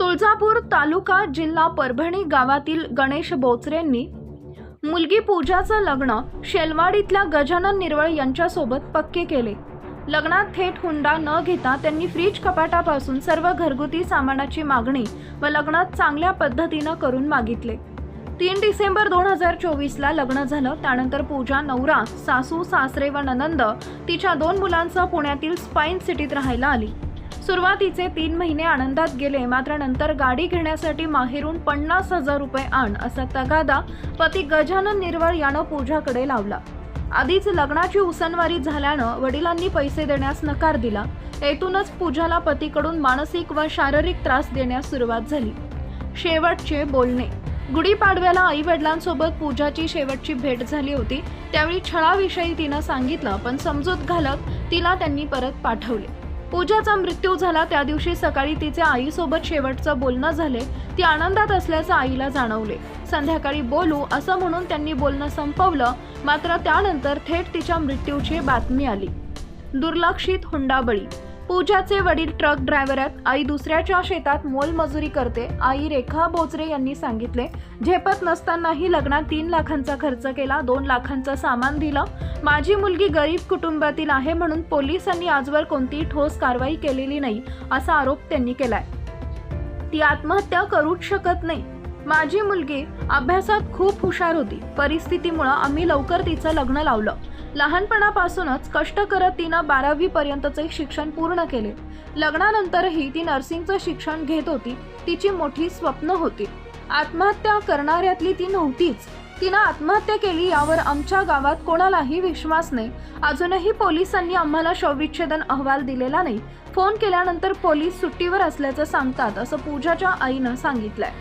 तुळजापूर तालुका जिल्हा परभणी गावातील गणेश बोचरेंनी मुलगी पूजाचं लग्न शेलवाडीतल्या गजानन निर्वळ यांच्यासोबत पक्के केले. लग्नात थेट हुंडा न घेता त्यांनी फ्रीज कपाटापासून सर्व घरगुती सामानाची मागणी व लग्नात चांगल्या पद्धतीनं करून मागितले. तीन डिसेंबर दोन हजार चोवीसला लग्न झालं. त्यानंतर पूजा नवरा सासू सासरे व ननंद तिच्या दोन मुलांसह पुण्यातील स्पाईन सिटीत राहायला आली. सुरुवातीचे तीन महिने आनंदात गेले मात्र नंतर गाडी घेण्यासाठी माहेरून पन्नास हजार रुपये आण असा तगादा पती गजानन निर्वळ यानं पूजाकडे लावला. आधीच लग्नाची उसनवारी झाल्यानं वडिलांनी पैसे देण्यास नकार दिला. येथूनच पूजाला पतीकडून मानसिक व शारीरिक त्रास देण्यास सुरुवात झाली. शेवटचे बोलणे. गुढीपाडव्याला आई वडिलांसोबत पूजाची शेवटची भेट झाली होती त्यावेळी छळाविषयी तिनं सांगितलं पण समजूत घालत तिला त्यांनी परत पाठवले. पूजाचा मृत्यू झाला. त्या दिवशी सकाळी तिचे आईसोबत शेवटचं बोलणं झाले. ती आनंदात असल्याचं आईला जाणवले. संध्याकाळी बोलू असं म्हणून त्यांनी बोलणं संपवलं. मात्र त्यानंतर थेट तिच्या मृत्यूची बातमी आली. दुर्लक्षित हुंडाबळी पूजाचे वडील ट्रक ड्रायव्हर आहेत आई दुसऱ्याच्या शेतात मोलमजुरी करते. आई रेखा बोचरे यांनी सांगितले झेपत नसतानाही लग्नात तीन लाखांचा खर्च केला दोन लाखांचं सामान दिलं. माझी मुलगी गरीब कुटुंबातील आहे म्हणून पोलिसांनी आजवर कोणतीही ठोस कारवाई केलेली नाही असा आरोप त्यांनी केलाय. ती आत्महत्या करूच शकत नाही. माझी मुलगी अभ्यासात खूप हुशार होती. परिस्थितीमुळं आम्ही लवकर तिचं लग्न लावलं. लहानपणापासूनच कष्ट करत तिनं बारावी पर्यंतचे शिक्षण पूर्ण केले. लग्नानंतरही ती नर्सिंगचं शिक्षण घेत होती. तिची मोठी स्वप्न होती. आत्महत्या करणाऱ्यातली ती नव्हतीच. तिनं आत्महत्या केली यावर आमच्या गावात कोणालाही विश्वास नाही. अजूनही पोलिसांनी आम्हाला शवविच्छेदन अहवाल दिलेला नाही. फोन केल्यानंतर पोलीस सुट्टीवर असल्याचं सांगतात असं पूजाच्या आईनं सांगितलंय.